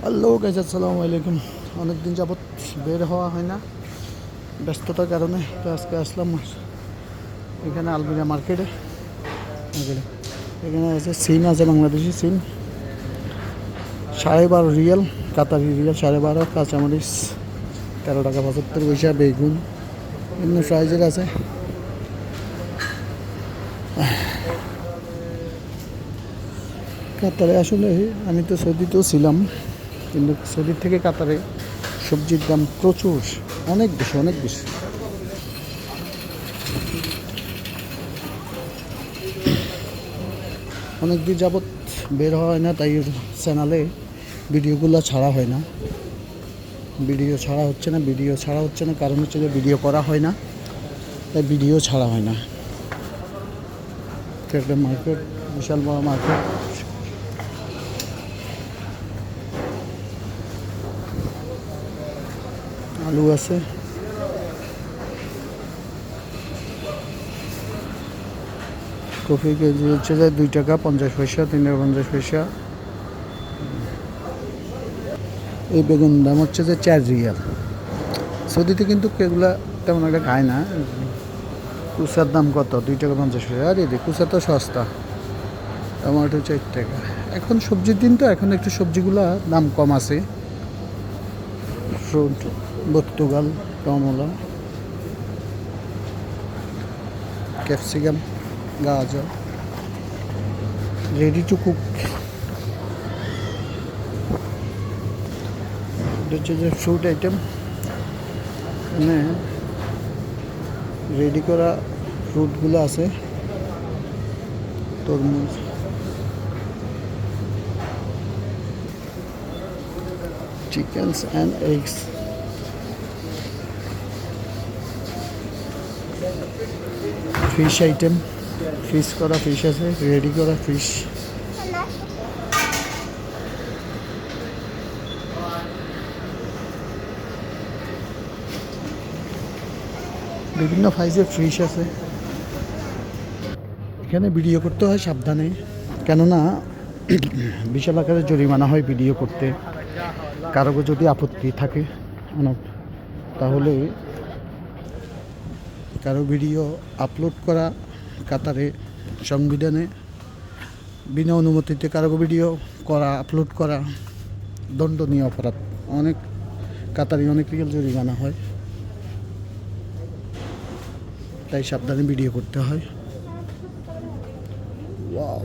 Hello guys আসসালামু আলাইকুম। অনেকদিন যাবৎ বের হওয়া হয় না। ব্যস্ততার কারণে তো আজকে আসলাম এখানে আলমিরা মার্কেটে। এখানে- আছে সিম আছে বাংলাদেশি সিম সাড়ে বারো রিয়াল, কাতারি রিয়াল, সাড়ে বারো, কাঁচামরিচ তেরো টাকা, পঁচাত্তর পয়সা, বেগুন। বিভিন্ন সাইজের আছে। কাতারে আসলে আমি তো সৌদিতেও ছিলাম। কিন্তু সৌদির থেকে কাতারে সবজির দাম প্রচুর। অনেক বেশি অনেক বেশি। অনেক দিন যাবৎ বের হয় না, তাই চ্যানেলে ভিডিওগুলো ছাড়া হয় না। ভিডিও ছাড়া হচ্ছে না, ভিডিও ছাড়া হচ্ছে না, কারণ হচ্ছে যে ভিডিও করা হয় না, তাই ভিডিও ছাড়া হয় না। একটা মার্কেট বিশাল বড় মার্কেট আলু আছে। কফি কেজি হচ্ছে যে দুই টাকা পঞ্চাশ পয়সা, তিন টাকা পঞ্চাশ পয়সা। এই বেগুন দাম হচ্ছে যে চার রিয়াল। সৌদিতে কিন্তু এগুলা তেমন একটা খায় না। কুচার দাম কত? দুই টাকা পঞ্চাশ পয়সা। আরে রে কুচা তো সস্তা। টমেটো চার টাকা। এখন সবজির দিন তো, এখন একটু সবজিগুলা দাম কম আছে। ফ্রুট পর্তুগাল কমলা, ক্যাপসিকাম, গাজর, রেডি টু কুক। হচ্ছে যে ফ্রুট আইটেম। মানে রেডি করা ফ্রুটগুলো আছে। তরমুজ। chickens and eggs. Fish item fish করা ফিশ আছে রেডি করা ফিশ বিভিন্ন সাইজের ফিশ আছে। এখানে ভিডিও করতে হয় সাবধানে, কেননা বিশাল আকারে জরিমানা হয় ভিডিও করতে। কারও যদি আপত্তি থাকে অনেক তাহলে কারও ভিডিও আপলোড করা কাতারে সংবিধানে, বিনা অনুমতিতে কারও ভিডিও করা আপলোড করা দণ্ডনীয় অপরাধ। অনেক কাতারে, অনেক রিয়াল জরিমানা হয়। তাই সাবধানে ভিডিও করতে হয়। ওয়াও